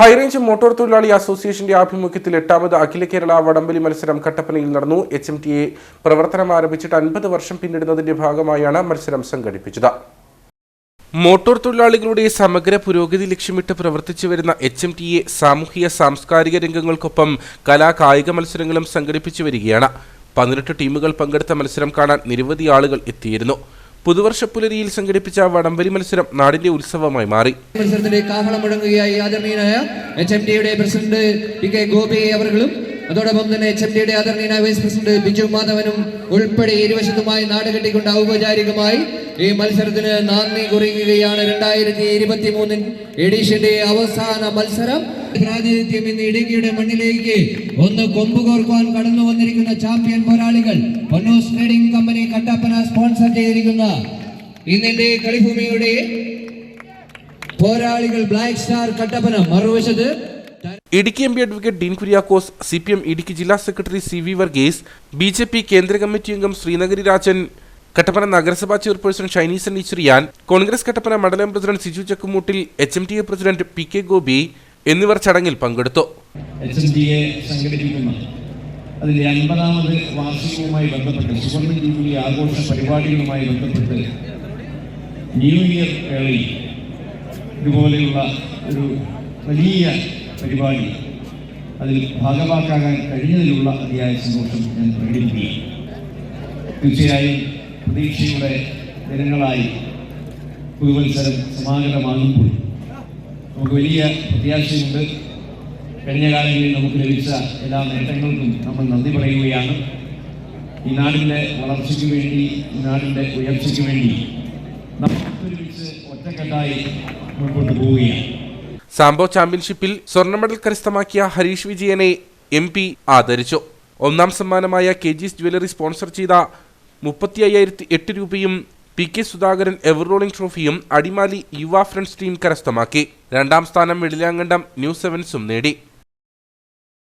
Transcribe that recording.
High range motor തൊഴിലാളി അസോസിയേഷന്റെ ആഭിമുഖ്യത്തിൽ എട്ടാമത് അഖില കേരള വടംവലി മത്സരം കട്ടപ്പനയിൽ നടന്നു. എച്ച് എം ടി എ പ്രവർത്തനം ആരംഭിച്ചിട്ട് അൻപത് വർഷം പിന്നിടുന്നതിന്റെ ഭാഗമായാണ് മത്സരം സംഘടിപ്പിച്ചത്. മോട്ടോർ തൊഴിലാളികളുടെ സമഗ്ര പുരോഗതി ലക്ഷ്യമിട്ട് പ്രവർത്തിച്ചു വരുന്ന എച്ച് എം ടി എ സാമൂഹിക സാംസ്കാരിക രംഗങ്ങൾക്കൊപ്പം കലാ കായിക മത്സരങ്ങളും സംഘടിപ്പിച്ചു വരികയാണ്. പതിനെട്ട് ടീമുകൾ പങ്കെടുത്ത മത്സരം കാണാൻ നിരവധി ആളുകൾ എത്തിയിരുന്നു. പുതുവർഷ പുലരിയിൽ സംഘടിപ്പിച്ച വടംവലി മത്സരം നാടിന്റെ ഉത്സവമായി മാറി. മത്സരത്തിന്റെ കാഹളം മുഴങ്ങുകയായി ആദരണീയനായ എച്ച് എം ഡിയുടെ പ്രസിഡന്റ് പി കെ ഗോപി അവർകളും അതോടൊപ്പം തന്നെ എച്ച് എം ഡിയുടെ ആദരണീയനായ വൈസ് പ്രസിഡന്റ് ബിജു മാധവനും ഉൾപ്പെടെ ഇരുവശത്തുമായി നാടുകെട്ടിക്കൊണ്ട് ഔപചാരികമായി ഈ മത്സരത്തിന് നന്ദി കുറിക്കുകയാണ് രണ്ടായിരത്തി ഇരുപത്തി മൂന്നിൽ എഡീഷന്റെ അവസാന മത്സരം. പ്രാതിനിധ്യം ഇന്ന് ഇടുക്കിയുടെ മണ്ണിലേക്ക് ഒന്ന് കൊമ്പുകോർക്കുവാൻ കടന്നു വന്നിരിക്കുന്ന ചാമ്പ്യൻ പോരാളികൾ. Ponnos trading company Kattappana sponsor ചെയ്തിരിക്കുന്ന ഇന്നിന്റെ കളിഭൂമിയുടെ പോരാളികൾ ബ്ലാക്ക് സ്റ്റാർ കട്ടപ്പന മറുവശത്ത് Idukki M P advocate Dean Kuriakose C P M Idukki ജില്ലാ secretary C V Varghese B J P കേന്ദ്ര കമ്മിറ്റി അംഗം ശ്രീനഗരി രാജൻ കട്ടപ്പന നഗരസഭാ ചെയർപേഴ്സൺ ഷൈനീസൻ ഇച്ചുറിയാൻ കോൺഗ്രസ് കട്ടപ്പന മണ്ഡലം president Siju Chakkumoottil H M T A president P K Gopi എന്നിവർ ചടങ്ങിൽ പങ്കെടുത്തു. അതിന്റെ അൻപതാമത് വാർഷികവുമായി ബന്ധപ്പെട്ട് സുവർണ ജൂബിലി ആഘോഷ പരിപാടികളുമായി ബന്ധപ്പെട്ട് ന്യൂ ഇയർ വേളയിൽ ഇതുപോലെയുള്ള ഒരു വലിയ പരിപാടി അതിൽ ഭാഗവാക്കാകാൻ കഴിഞ്ഞതിലുള്ള അതിയായ സന്തോഷം ഞാൻ പ്രകടിപ്പിക്കുകയാണ് തീർച്ചയായും പ്രതീക്ഷയുടെ ദിനങ്ങളായി പുതുവത്സരം സമാഗതമാകുമ്പോൾ നമുക്ക് വലിയ പ്രത്യാശയുണ്ട്. കഴിഞ്ഞ കാലങ്ങളിൽ നമുക്ക് ലഭിച്ച എല്ലാ നേട്ടങ്ങൾക്കും നമ്മൾ നന്ദി പറയുകയാണ്. ഈ നാടിന്റെ വളർച്ചയ്ക്ക് വേണ്ടി ഈ നാടിന്റെ ഉയർച്ചയ്ക്ക് വേണ്ടി ഒറ്റക്കെട്ടായി മുൻപോട്ട് പോവുകയാണ്. സാംബോ ചാമ്പ്യൻഷിപ്പിൽ സ്വർണ മെഡൽ കരസ്ഥമാക്കിയ ഹരീഷ് വിജയനെ എം പി ആദരിച്ചു. ഒന്നാം സമ്മാനമായ കെ ജിസ് ജ്വല്ലറി സ്പോൺസർ ചെയ്ത മുപ്പത്തി അയ്യായിരത്തി എട്ട് രൂപയും P K Sudhakaran ever rolling ട്രോഫിയും Adimali Yuva friends team കരസ്ഥമാക്കി. രണ്ടാം സ്ഥാനം വെളിലാങ്കണ്ടം ന്യൂ സെവൻസും നേടി.